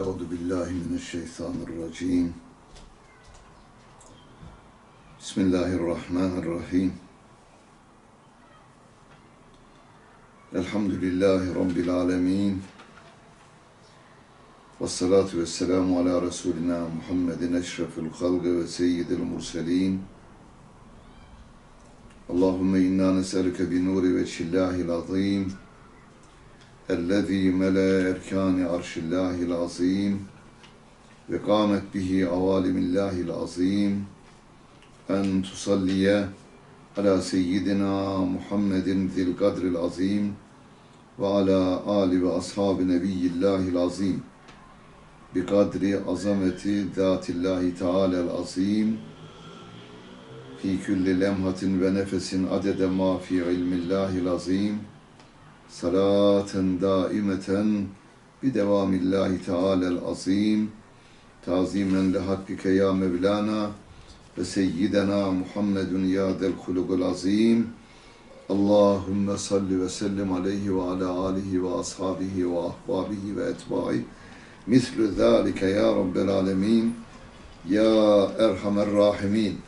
Euzu billahi mineşşeytanirracim. Bismillahirrahmanirrahim. Elhamdülillahi Rabbil alemin. Ve salatu ve selamu ala Resulina Muhammedin eşrefil halgı ve seyyidil murselin. Allahümme inna neselüke bi nuri ve şillahil azim. الذي ملا أركان عرش الله العظيم وقامت به عوالم الله العظيم أن تصلي على سيدنا محمد ذي القدر العظيم وعلى آل وأصحاب نبي الله العظيم بقدر عظمة ذات الله تعالى العظيم في كل لمحة ونفس عدد ما في علم الله العظيم salaten daimeten bi devamillahi teala'l azim. Tazimen li hakkike ya Mevlana ve seyyidena Muhammedun ya del hulugul azim. Allahümme salli ve sellim aleyhi ve ala alihi ve ashabihi ve ahbabihi ve etbai. Mislü zâlike ya Rabbel alemin. Ya Erhamer Rahimin.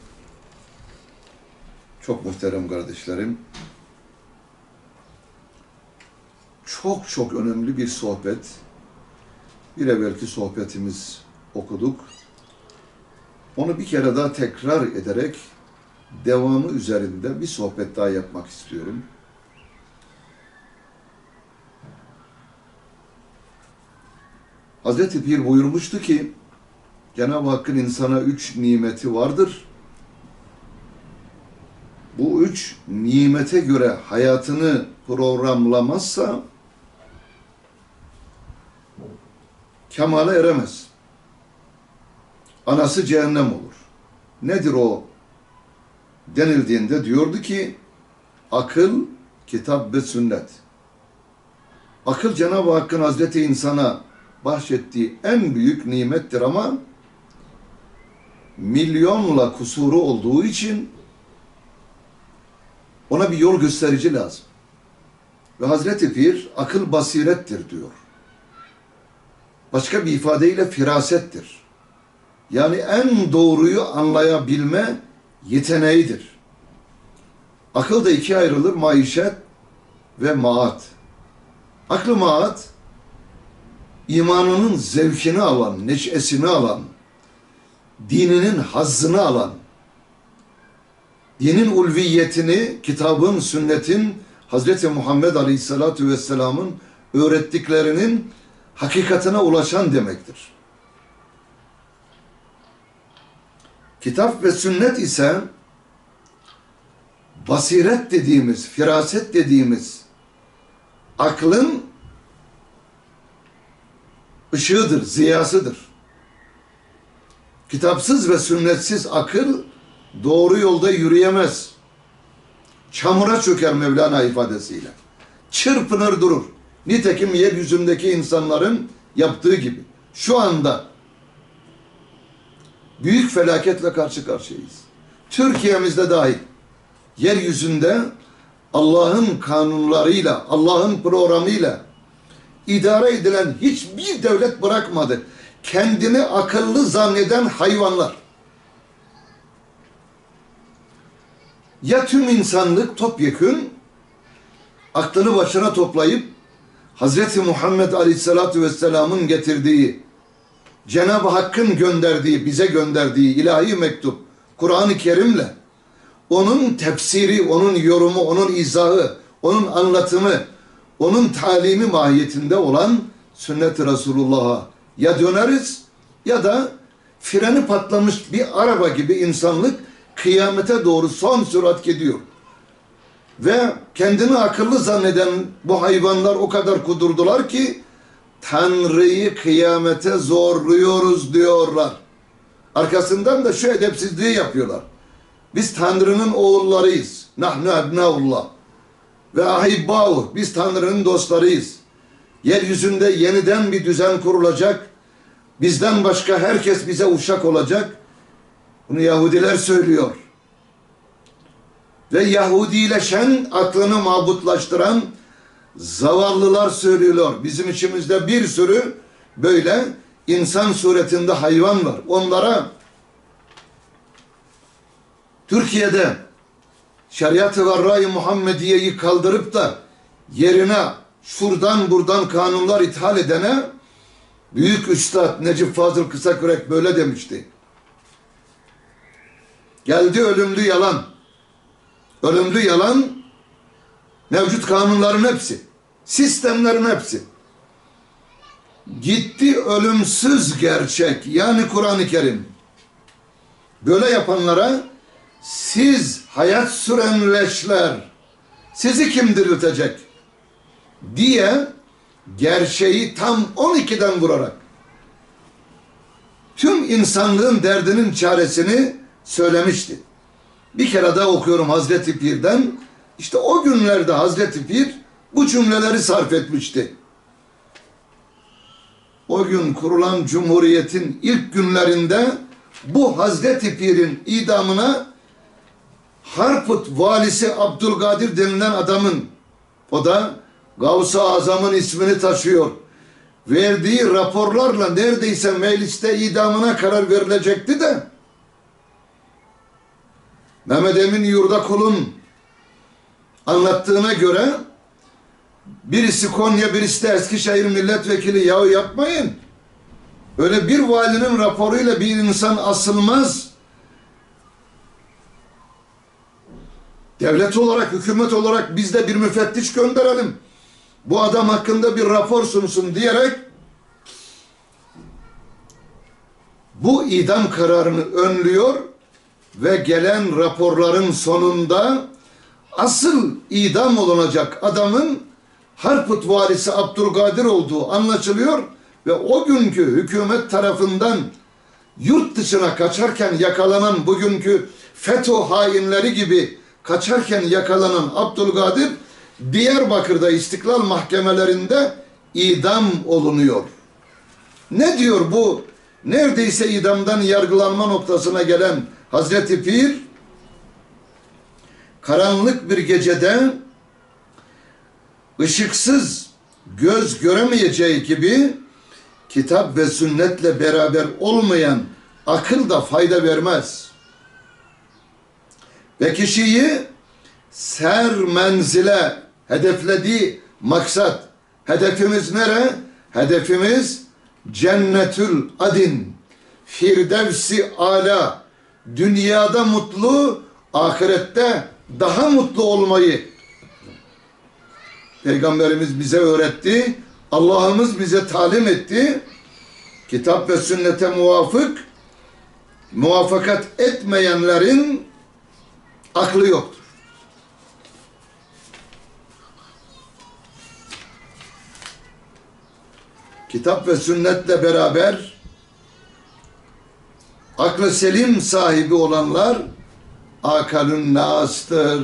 Çok muhterem kardeşlerim çok çok önemli bir sohbet. Bir evvelki sohbetimiz okuduk. Onu bir kere daha tekrar ederek devamı üzerinde bir sohbet daha yapmak istiyorum. Hazreti Pir buyurmuştu ki Cenab-ı Hakk'ın insana üç nimeti vardır. Bu üç nimete göre hayatını programlamazsa kemale eremez. Anası cehennem olur. Nedir o? Denildiğinde diyordu ki akıl, kitap ve sünnet. Akıl Cenab-ı Hakk'ın Hazreti insana bahşettiği en büyük nimettir ama milyonla kusuru olduğu için ona bir yol gösterici lazım. Ve Hazreti Pir akıl basirettir diyor. Başka bir ifadeyle firasettir. Yani en doğruyu anlayabilme yeteneğidir. Akıl da ikiye ayrılır. Maişet ve maat. Aklı maat, imanının zevkini alan, neşesini alan, dininin hazzını alan, dinin ulviyetini, kitabın, sünnetin, Hz. Muhammed Aleyhisselatü Vesselam'ın öğrettiklerinin hakikatine ulaşan demektir. Kitap ve sünnet ise basiret dediğimiz, firaset dediğimiz aklın ışığıdır, ziyasıdır. Kitapsız ve sünnetsiz akıl doğru yolda yürüyemez. Çamura çöker Mevlana ifadesiyle. Çırpınır durur. Nitekim yeryüzündeki insanların yaptığı gibi. Şu anda büyük felaketle karşı karşıyayız. Türkiye'mizde dahil yeryüzünde Allah'ın kanunlarıyla, Allah'ın programıyla idare edilen hiçbir devlet bırakmadı. Kendini akıllı zanneden hayvanlar. Ya tüm insanlık topyekün aklını başına toplayıp Hazreti Muhammed Aleyhisselatü Vesselam'ın getirdiği, Cenab-ı Hakk'ın gönderdiği, bize gönderdiği ilahi mektup, Kur'an-ı Kerim'le onun tefsiri, onun yorumu, onun izahı, onun anlatımı, onun talimi mahiyetinde olan sünnet-i Resulullah'a ya döneriz ya da freni patlamış bir araba gibi insanlık kıyamete doğru son sürat gidiyor. Ve kendini akıllı zanneden bu hayvanlar o kadar kudurdular ki Tanrı'yı kıyamete zorluyoruz diyorlar. Arkasından da şu edepsizliği yapıyorlar. Biz Tanrı'nın oğullarıyız. Nahnu ebnaullah. Ve ahibbâhu. Biz Tanrı'nın dostlarıyız. Yeryüzünde yeniden bir düzen kurulacak. Bizden başka herkes bize uşak olacak. Bunu Yahudiler söylüyor ve Yahudileşen aklını mabutlaştıran zavallılar söylüyorlar. Bizim içimizde bir sürü böyle insan suretinde hayvan var. Onlara Türkiye'de şeriat-ı varra-i Muhammediye'yi kaldırıp da yerine şuradan buradan kanunlar ithal edene büyük üstad Necip Fazıl Kısakürek böyle demişti. Geldi ölümlü yalan. Ölümlü yalan mevcut kanunların hepsi. Sistemlerin hepsi. Gitti ölümsüz gerçek yani Kur'an-ı Kerim. Böyle yapanlara siz hayat süren leşler sizi kim diriltecek diye gerçeği tam 12'den vurarak tüm insanlığın derdinin çaresini söylemişti. Bir kere daha okuyorum Hazreti Pir'den. İşte o günlerde Hazreti Pir bu cümleleri sarf etmişti. O gün kurulan Cumhuriyet'in ilk günlerinde bu Hazreti Pir'in idamına Harput valisi Abdülkadir denilen adamın o da Gavs-ı Azam'ın ismini taşıyor. Verdiği raporlarla neredeyse mecliste idamına karar verilecekti de Mehmet Emin Yurdakul'un anlattığına göre birisi Konya birisi de Eskişehir milletvekili yahu yapmayın. Öyle bir valinin raporuyla bir insan asılmaz. Devlet olarak, hükümet olarak biz de bir müfettiş gönderelim. Bu adam hakkında bir rapor sunsun diyerek bu idam kararını önlüyor ve gelen raporların sonunda asıl idam olunacak adamın Harput valisi Abdülkadir olduğu anlaşılıyor ve o günkü hükümet tarafından yurt dışına kaçarken yakalanan bugünkü FETÖ hainleri gibi kaçarken yakalanan Abdülkadir Diyarbakır'da istiklal mahkemelerinde idam olunuyor. Ne diyor bu neredeyse idamdan yargılanma noktasına gelen Hazreti Pir? Karanlık bir gecede ışıksız göz göremeyeceği gibi kitap ve sünnetle beraber olmayan akıl da fayda vermez. Ve kişiyi ser menzile hedeflediği maksat hedefimiz nere? Hedefimiz cennetül adin firdevsi ala dünyada mutlu ahirette daha mutlu olmayı Peygamberimiz bize öğretti. Allah'ımız bize talim etti. Kitap ve sünnete muvafık muvaffakat etmeyenlerin aklı yoktur. Kitap ve sünnetle beraber aklı selim sahibi olanlar akalün nastır.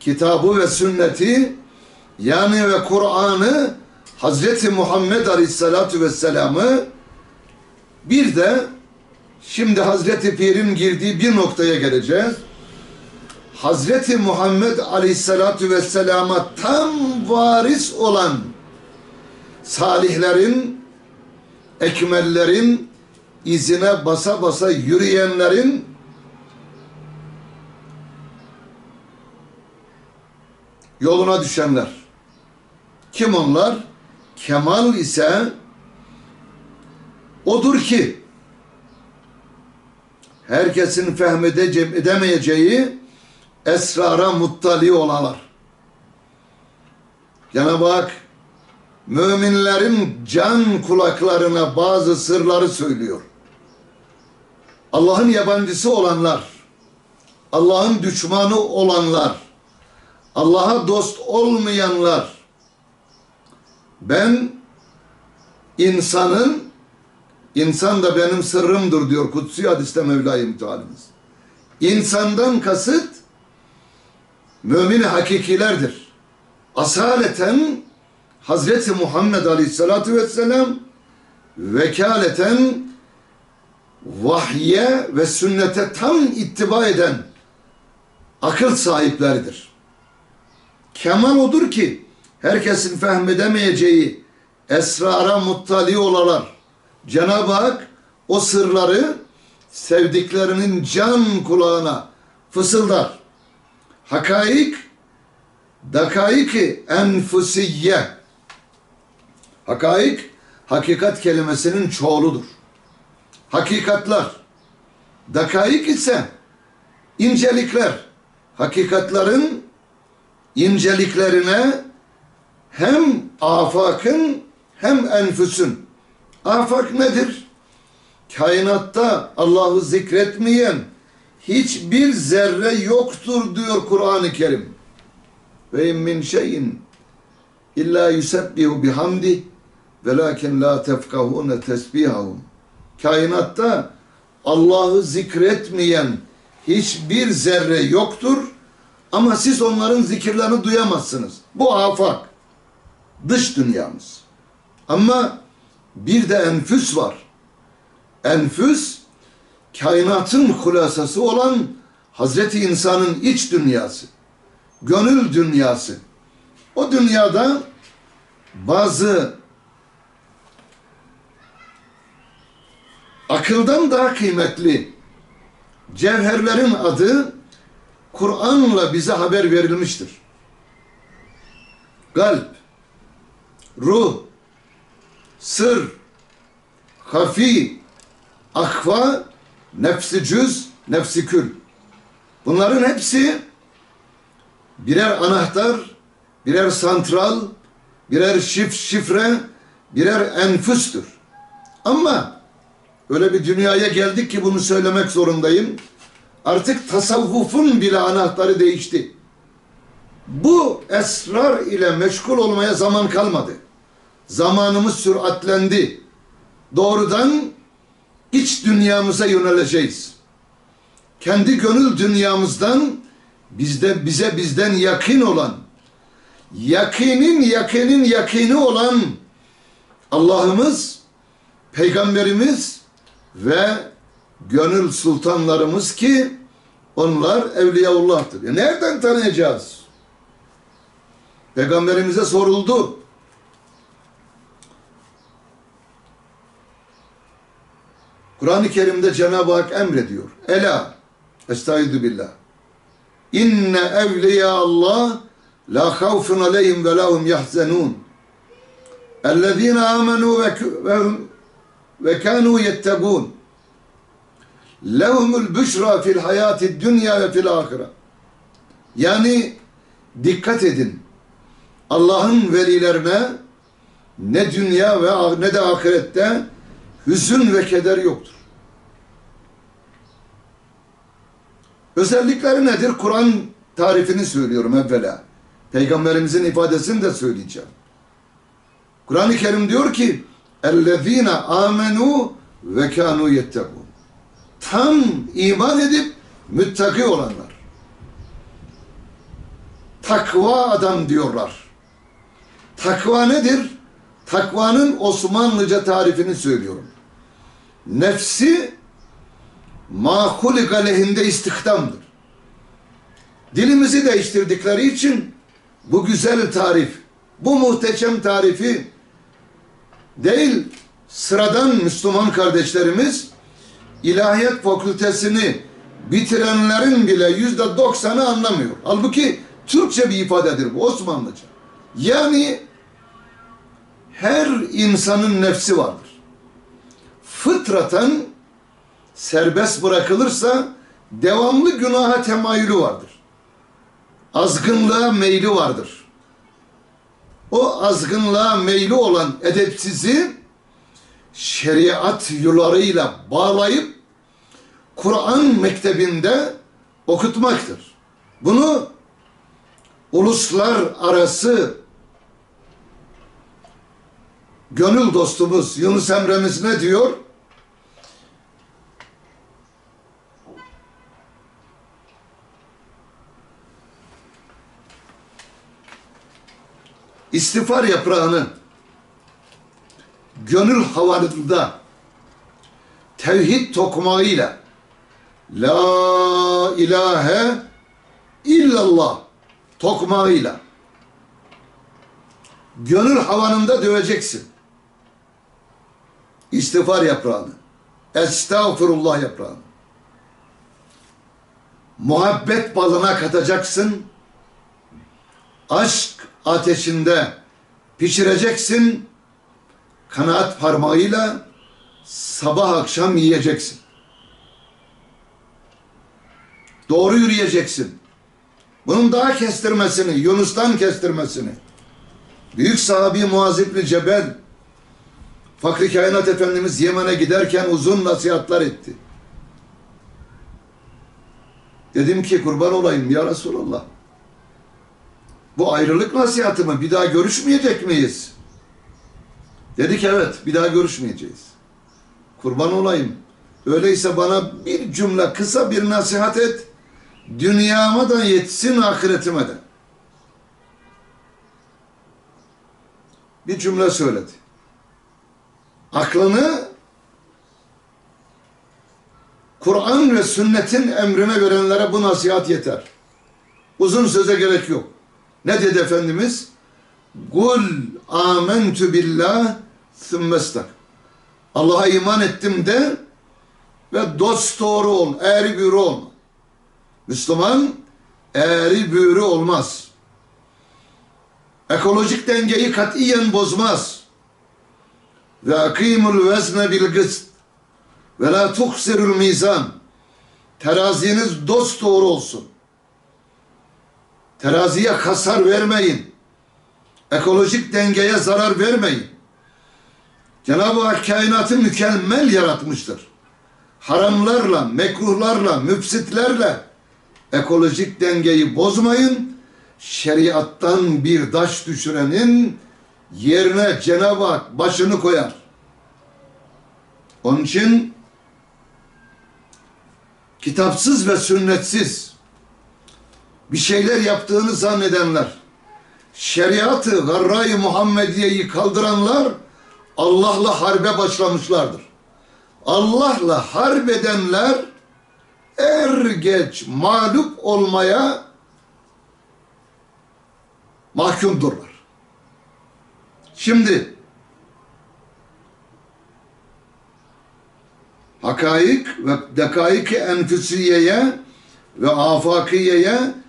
Kitabı ve sünneti yani ve Kur'an'ı Hazreti Muhammed Aleyhisselatü Vesselam'ı bir de şimdi Hazreti Pir'in girdiği bir noktaya geleceğiz. Hazreti Muhammed Aleyhisselatü Vesselam'a tam varis olan salihlerin, ekmellerin, izine basa basa yürüyenlerin yoluna düşenler. Kim onlar? Kemal ise odur ki herkesin fehmedemeyeceği esrara muttali olanlar. Cenab-ı Hak müminlerin can kulaklarına bazı sırları söylüyor. Allah'ın yabancısı olanlar, Allah'ın düşmanı olanlar, Allah'a dost olmayanlar, ben insanın, insan da benim sırrımdır diyor Kutsi hadiste Mevla-i. İnsandan kasıt, mümin hakikilerdir. Asaleten Hazreti Muhammed Aleyhisselatü Vesselam vekaleten vahye ve sünnete tam ittiba eden akıl sahipleridir. Kemal odur ki herkesin fehmedemeyeceği esrara muttali olalar. Cenab-ı Hak o sırları sevdiklerinin can kulağına fısıldar. Hakaik, dakaik enfusiye. Hakaik, hakikat kelimesinin çoğuludur. Hakikatlar. Dakaik ise incelikler. Hakikatların inceliklerine hem afakın hem enfüsün. Afak nedir? Kainatta Allah'ı zikretmeyen hiçbir zerre yoktur diyor Kur'an-ı Kerim. Ve in min şeyin illa yusebbihu bihamdi velakin la tefkahune tesbihahum. Kainatta Allah'ı zikretmeyen hiçbir zerre yoktur ama siz onların zikirlerini duyamazsınız. Bu afak. Dış dünyamız. Ama bir de enfüs var. Enfüs kainatın hulasası olan Hazreti İnsan'ın iç dünyası. Gönül dünyası. O dünyada bazı akıldan daha kıymetli cevherlerin adı Kur'an'la bize haber verilmiştir. Kalp, ruh, sır, hafi, akva, nefsi cüz, nefsi kül. Bunların hepsi birer anahtar, birer santral, birer şif şifre, birer enfüstür. Ama öyle bir dünyaya geldik ki bunu söylemek zorundayım. Artık tasavvufun bile anahtarı değişti. Bu esrar ile meşgul olmaya zaman kalmadı. Zamanımız süratlendi. Doğrudan iç dünyamıza yöneleceğiz. Kendi gönül dünyamızdan bizde bize bizden yakın olan yakinin yakinin yakini olan Allah'ımız, peygamberimiz ve gönül sultanlarımız ki onlar Evliyaullah'tır. Ya nereden tanıyacağız? Peygamberimize soruldu. Kur'an-ı Kerim'de Cenab-ı Hak emrediyor. Ela, estaizu billah. İnne evliya Allah la havfun aleyhim ve lahum yahzenun. Ellezine amenu ve, ve, kanu yettegûn. Lehumul büşra fil hayati dünya ve fil ahire. Yani dikkat edin. Allah'ın velilerine ne dünya ve ne de ahirette hüzün ve keder yoktur. Özellikleri nedir? Kur'an tarifini söylüyorum evvela. Peygamberimizin ifadesini de söyleyeceğim. Kur'an-ı Kerim diyor ki اَلَّذ۪ينَ آمَنُوا وَكَانُوا يَتَّقُونَ Tam iman edip müttaki olanlar. Takva adam diyorlar. Takva nedir? Takvanın Osmanlıca tarifini söylüyorum. Nefsi mahulik aleyhinde istihdamdır. Dilimizi değiştirdikleri için bu güzel tarif, bu muhteşem tarifi değil sıradan Müslüman kardeşlerimiz ilahiyat fakültesini bitirenlerin bile yüzde doksanı anlamıyor. Halbuki Türkçe bir ifadedir bu Osmanlıca. Yani her insanın nefsi vardır. Fıtraten serbest bırakılırsa devamlı günaha temayülü vardır. Azgınlığa meyli vardır. O azgınlığa meyli olan edepsizi şeriat yollarıyla bağlayıp Kur'an mektebinde okutmaktır. Bunu uluslar arası gönül dostumuz Yunus Emre'miz ne diyor? İstiğfar yaprağını gönül havarında tevhid tokmağıyla La ilahe illallah tokmağıyla gönül havanında döveceksin. istiğfar yaprağını, estağfurullah yaprağını. Muhabbet balına katacaksın, aşk ateşinde pişireceksin, kanaat parmağıyla sabah akşam yiyeceksin. Doğru yürüyeceksin. Bunun daha kestirmesini, Yunus'tan kestirmesini. Büyük sahabi Muaz İbni Cebel, Fakri Kainat Efendimiz Yemen'e giderken uzun nasihatler etti. Dedim ki kurban olayım ya Resulallah. Bu ayrılık nasihatı mı? Bir daha görüşmeyecek miyiz? Dedi ki evet bir daha görüşmeyeceğiz. Kurban olayım. Öyleyse bana bir cümle kısa bir nasihat et. Dünyama da yetsin ahiretime de. Bir cümle söyledi. Aklını Kur'an ve sünnetin emrine verenlere bu nasihat yeter. Uzun söze gerek yok. Ne dedi Efendimiz? Kul amentu billah sümmestak. Allah'a iman ettim de ve dost doğru ol, eğri büğrü olma. Müslüman eğri büğrü olmaz. Ekolojik dengeyi katiyen bozmaz. Ve akimul vezne bil gıst. Ve la tuhsirul mizan. Teraziniz dost doğru olsun. Teraziye kasar vermeyin. Ekolojik dengeye zarar vermeyin. Cenab-ı Hak kainatı mükemmel yaratmıştır. Haramlarla, mekruhlarla, müfsitlerle ekolojik dengeyi bozmayın. Şeriattan bir daş düşürenin yerine Cenab-ı Hak başını koyar. Onun için kitapsız ve sünnetsiz bir şeyler yaptığını zannedenler, şeriatı garra-i Muhammediye'yi kaldıranlar Allah'la harbe başlamışlardır. Allah'la harp edenler er geç mağlup olmaya mahkumdurlar. Şimdi hakaik ve dekaik-i enfüsiyeye ve afakiyeye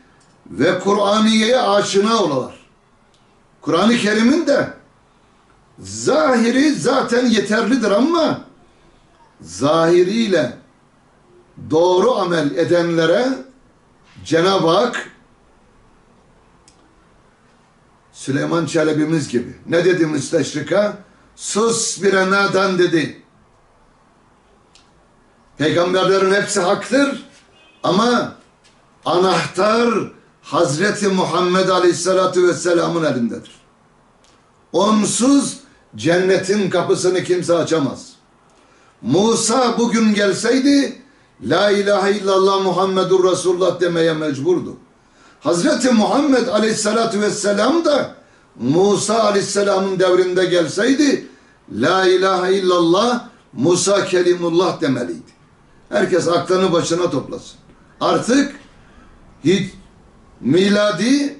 ve Kur'aniye'ye aşina olalar. Kur'an-ı Kerim'in de zahiri zaten yeterlidir ama zahiriyle doğru amel edenlere Cenab-ı Hak Süleyman Çelebi'miz gibi ne dedi müsteşrika? Sus bir enadan dedi. Peygamberlerin hepsi haktır ama anahtar Hazreti Muhammed Aleyhisselatü Vesselam'ın elindedir. Onsuz cennetin kapısını kimse açamaz. Musa bugün gelseydi La ilahe illallah Muhammedur Resulullah demeye mecburdu. Hazreti Muhammed Aleyhisselatü Vesselam da Musa Aleyhisselam'ın devrinde gelseydi La ilahe illallah Musa Kelimullah demeliydi. Herkes aklını başına toplasın. Artık hiç miladi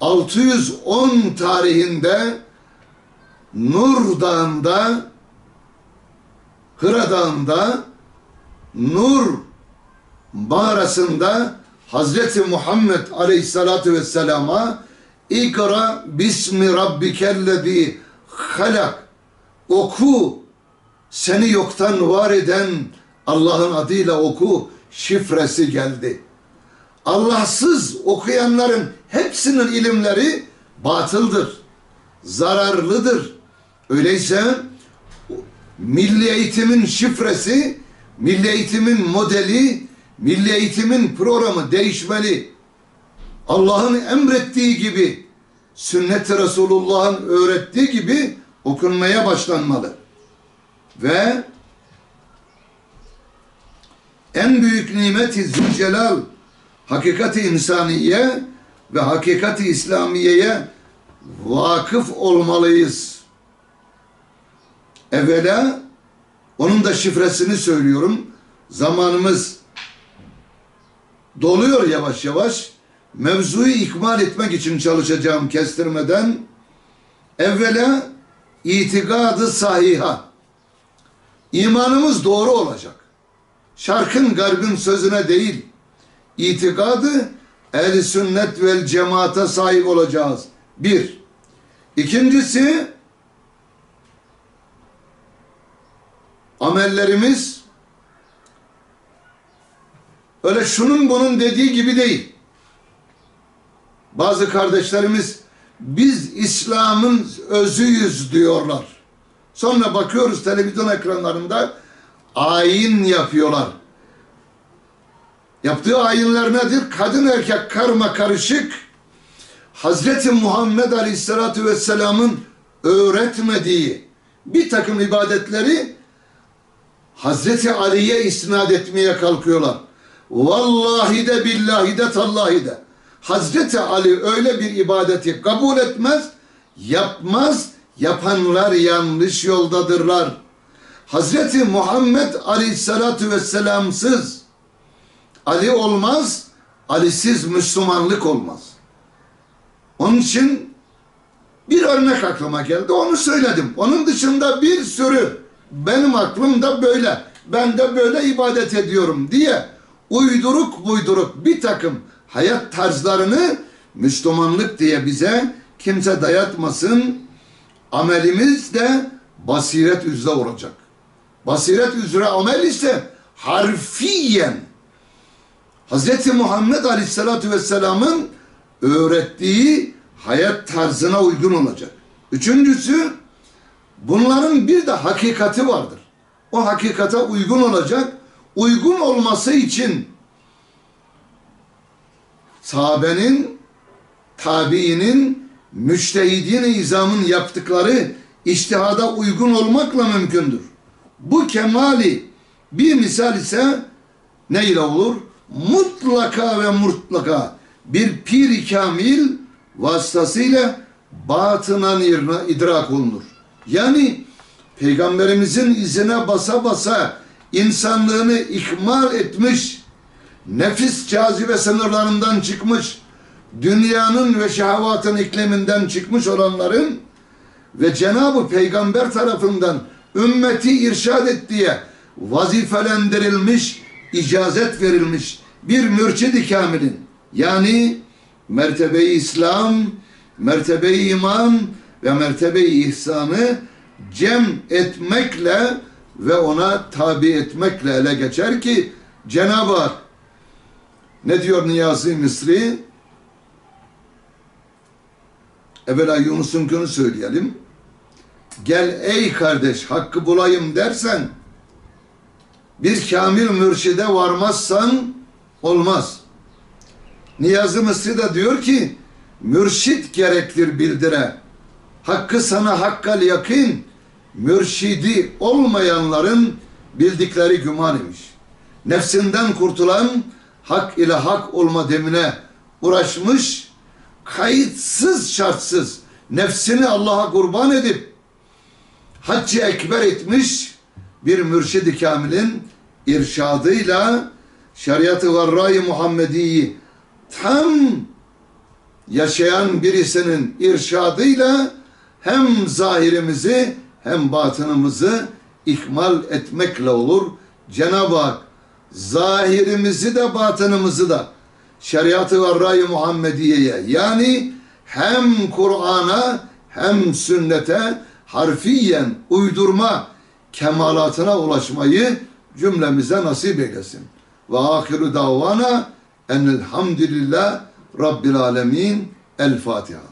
610 tarihinde Nur Dağı'nda Hıra Dağı'nda Nur mağarasında Hazreti Muhammed Aleyhisselatü Vesselam'a İkra bismi rabbikellezi halak oku seni yoktan var eden Allah'ın adıyla oku şifresi geldi. Allahsız okuyanların hepsinin ilimleri batıldır, zararlıdır. Öyleyse milli eğitimin şifresi, milli eğitimin modeli, milli eğitimin programı değişmeli. Allah'ın emrettiği gibi, sünnet-i Resulullah'ın öğrettiği gibi okunmaya başlanmalı. Ve en büyük nimeti Zülcelal hakikati insaniye ve hakikati İslamiye'ye vakıf olmalıyız. Evvela onun da şifresini söylüyorum. Zamanımız doluyor yavaş yavaş. Mevzuyu ikmal etmek için çalışacağım kestirmeden. Evvela itikadı sahiha. İmanımız doğru olacak. Şarkın garbın sözüne değil, itikadı el sünnet vel cemaate sahip olacağız. Bir. İkincisi amellerimiz öyle şunun bunun dediği gibi değil. Bazı kardeşlerimiz biz İslam'ın özüyüz diyorlar. Sonra bakıyoruz televizyon ekranlarında ayin yapıyorlar. Yaptığı ayinler nedir? Kadın erkek karma karışık Hazreti Muhammed Aleyhisselatü Vesselam'ın öğretmediği bir takım ibadetleri Hazreti Ali'ye isnat etmeye kalkıyorlar. Vallahi de billahi de tallahi de. Hazreti Ali öyle bir ibadeti kabul etmez, yapmaz, yapanlar yanlış yoldadırlar. Hazreti Muhammed Aleyhisselatü Vesselam'sız Ali olmaz, Ali'siz Müslümanlık olmaz. Onun için bir örnek aklıma geldi, onu söyledim. Onun dışında bir sürü benim aklımda böyle, ben de böyle ibadet ediyorum diye uyduruk buyduruk bir takım hayat tarzlarını Müslümanlık diye bize kimse dayatmasın. Amelimiz de basiret üzere olacak. Basiret üzere amel ise harfiyen Hz. Muhammed Aleyhisselatü Vesselam'ın öğrettiği hayat tarzına uygun olacak. Üçüncüsü bunların bir de hakikati vardır. O hakikate uygun olacak. Uygun olması için sahabenin, tabiinin, müştehidin izamın yaptıkları iştihada uygun olmakla mümkündür. Bu kemali bir misal ise ne ile olur? Mutlaka ve mutlaka bir pir kamil vasıtasıyla batınan idrak olunur. Yani Peygamberimizin izine basa basa insanlığını ikmal etmiş, nefis cazibe sınırlarından çıkmış, dünyanın ve şehvatın ikliminden çıkmış olanların ve Cenab-ı Peygamber tarafından ümmeti irşad ettiği vazifelendirilmiş, icazet verilmiş bir mürşid-i kamilin yani mertebe-i İslam, mertebe-i iman ve mertebe-i ihsanı cem etmekle ve ona tabi etmekle ele geçer ki Cenab-ı Hak ne diyor Niyazi Misri? Evvela Yunus'un günü söyleyelim. Gel ey kardeş hakkı bulayım dersen bir kamil mürşide varmazsan olmaz. Niyazi Mısri de diyor ki mürşit gerektir bildire. Hakkı sana hakkal yakın mürşidi olmayanların bildikleri güman imiş. Nefsinden kurtulan hak ile hak olma demine uğraşmış, kayıtsız şartsız nefsini Allah'a kurban edip haccı ekber etmiş bir mürşid-i kamilin irşadıyla şeriatı varrayı Muhammedi'yi tam yaşayan birisinin irşadıyla hem zahirimizi hem batınımızı ikmal etmekle olur. Cenab-ı Hak zahirimizi de batınımızı da şeriatı ray Muhammediye'ye yani hem Kur'an'a hem sünnete harfiyen uydurma kemalatına ulaşmayı cümlemize nasip eylesin. Ve ahiru davana enelhamdülillah Rabbil alemin. El Fatiha.